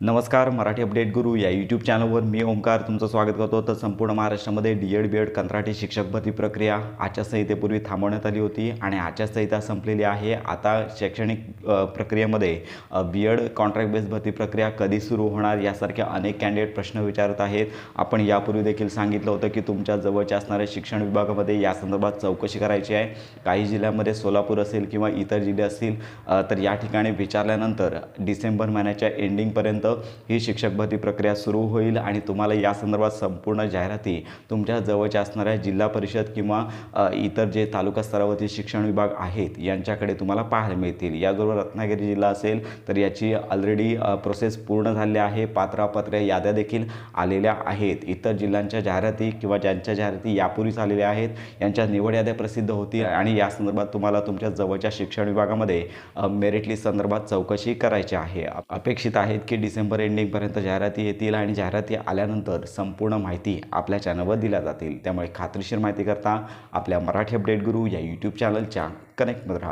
नमस्कार मराठी अपडेट गुरु या यूट्यूब चॅनलवर मी ओंकार तुमचं स्वागत करतो. तर संपूर्ण महाराष्ट्रामध्ये डी एड बी एड कंत्राटी शिक्षक भरती प्रक्रिया आचारसंहितेपूर्वी थांबवण्यात आली होती आणि आचारसंहिता संपलेली आहे. आता शैक्षणिक प्रक्रियेमध्ये बी एड कॉन्ट्रॅक्ट बेस भरती प्रक्रिया कधी सुरू होणार यासारख्या अनेक कॅन्डिडेट प्रश्न विचारत आहेत. आपण यापूर्वी देखील सांगितलं होतं की तुमच्या जवळच्या असणाऱ्या शिक्षण विभागामध्ये या संदर्भात चौकशी करायची आहे. काही जिल्ह्यामध्ये सोलापूर असेल किंवा इतर जिल्हे असतील तर या ठिकाणी विचारल्यानंतर डिसेंबर महिन्याच्या एंडिंगपर्यंत ही शिक्षक भरती प्रक्रिया सुरू होईल आणि तुम्हाला या संदर्भात संपूर्ण जाहिराती तुमच्या जवळच्या असणाऱ्या जिल्हा परिषद किंवा इतर जे तालुका स्तरावरती शिक्षण विभाग आहेत यांच्याकडे तुम्हाला पाहायला मिळतील. याचबरोबर रत्नागिरी जिल्हा असेल तर याची ऑलरेडी प्रोसेस पूर्ण झाली आहे. पात्रापात्र याद्या देखील आलेल्या आहेत. इतर जिल्ह्यांच्या जाहिराती किंवा ज्यांच्या जाहिराती यापूर्वीच आलेल्या आहेत यांच्या निवड याद्या प्रसिद्ध होतील आणि या संदर्भात तुम्हाला तुमच्या जवळच्या शिक्षण विभागामध्ये मेरिट लिस्ट संदर्भात चौकशी करायची आहे. अपेक्षित आहेत की डिसेंबर एंडिंगपर्यंत जाहिराती येतील आणि जाहिराती आल्यानंतर संपूर्ण माहिती आपल्या चॅनलवर दिल्या जातील. त्यामुळे खात्रीशीर माहिती करता आपल्या मराठी अपडेट गुरु या यूट्यूब चॅनलच्या कनेक्टमध्ये राहा.